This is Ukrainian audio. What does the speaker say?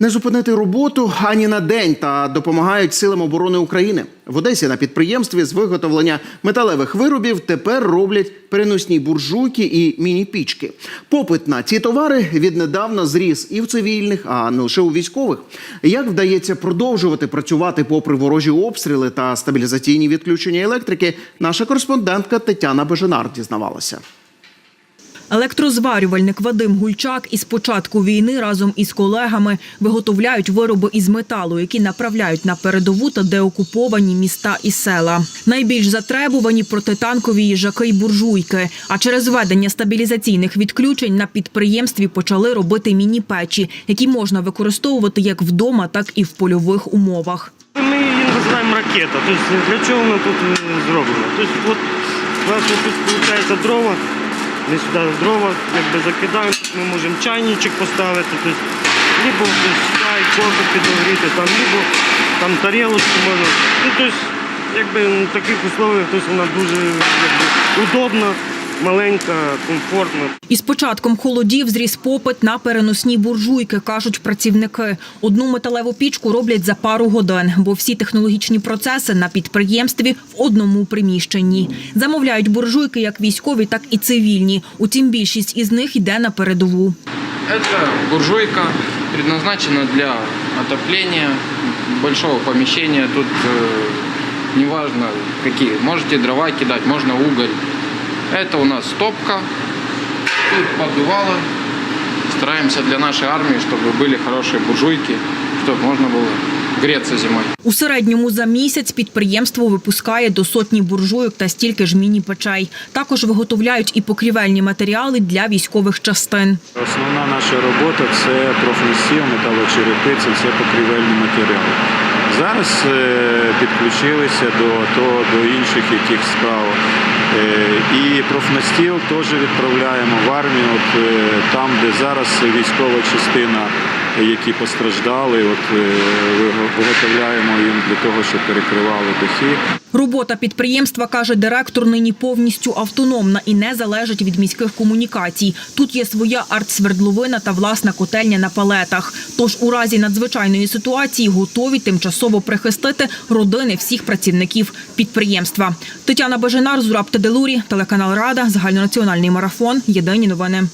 Не зупинити роботу ані на день та допомагають силам оборони України. В Одесі на підприємстві з виготовлення металевих виробів тепер роблять переносні буржуйки і міні-пічки. Попит на ці товари віднедавна зріс і в цивільних, а не лише у військових. Як вдається продовжувати працювати попри ворожі обстріли та стабілізаційні відключення електрики, наша кореспондентка Тетяна Беженар дізнавалася. Електрозварювальник Вадим Гульчак із початку війни разом із колегами виготовляють вироби із металу, які направляють на передову та деокуповані міста і села. Найбільш затребувані протитанкові їжаки й буржуйки. А через введення стабілізаційних відключень на підприємстві почали робити міні-печі, які можна використовувати як вдома, так і в польових умовах. Ми її називаємо ракета. Тобто для чого вона тут е, зроблена? Тобто от у нас тут виходить дрова, ми сюди дрова якби закидаємо, тут ми можемо чайничок поставити, тут либо тобто, чай, кофе підогріти, там, либо там тарілочку можна. Ну, тобто, якби в таких условиях тобто, вона дуже якби, удобна, маленька, комфортна. Із початком холодів зріс попит на переносні буржуйки, кажуть працівники. Одну металеву пічку роблять за пару годин, бо всі технологічні процеси на підприємстві в одному приміщенні. Замовляють буржуйки як військові, так і цивільні. Утім, більшість із них йде на передову. Это буржуйка предназначена для отопления большого помещения. Тут э, неважно какие. Можете дрова кидать, можно уголь. Это у нас топка. Тут поддувало. Стараемся для нашей армии, чтобы были хорошие буржуйки, чтобы можно было греться зимой. У середньому за місяць підприємство випускає до сотні буржуйок та стільки ж міні-печей. Також виготовляють і покрівельні матеріали для військових частин. Основна наша робота це профнастіл, металочерепи, це все покрівельні матеріали. Зараз е, підключилися до, то, до інших яких справ. Е, і профнастіл теж відправляємо в армію, от, е, там, де зараз військова частина, які постраждали, от, е, виготовляємо їм для того, щоб перекривали дахи. Робота підприємства, каже директор, нині повністю автономна і не залежить від міських комунікацій. Тут є своя артсвердловина та власна котельня на палетах. Тож у разі надзвичайної ситуації готові тимчасово прихистити родини всіх працівників підприємства. Тетяна Бажинар, Зураб Теделурі, телеканал Рада, загальнонаціональний марафон. Єдині новини.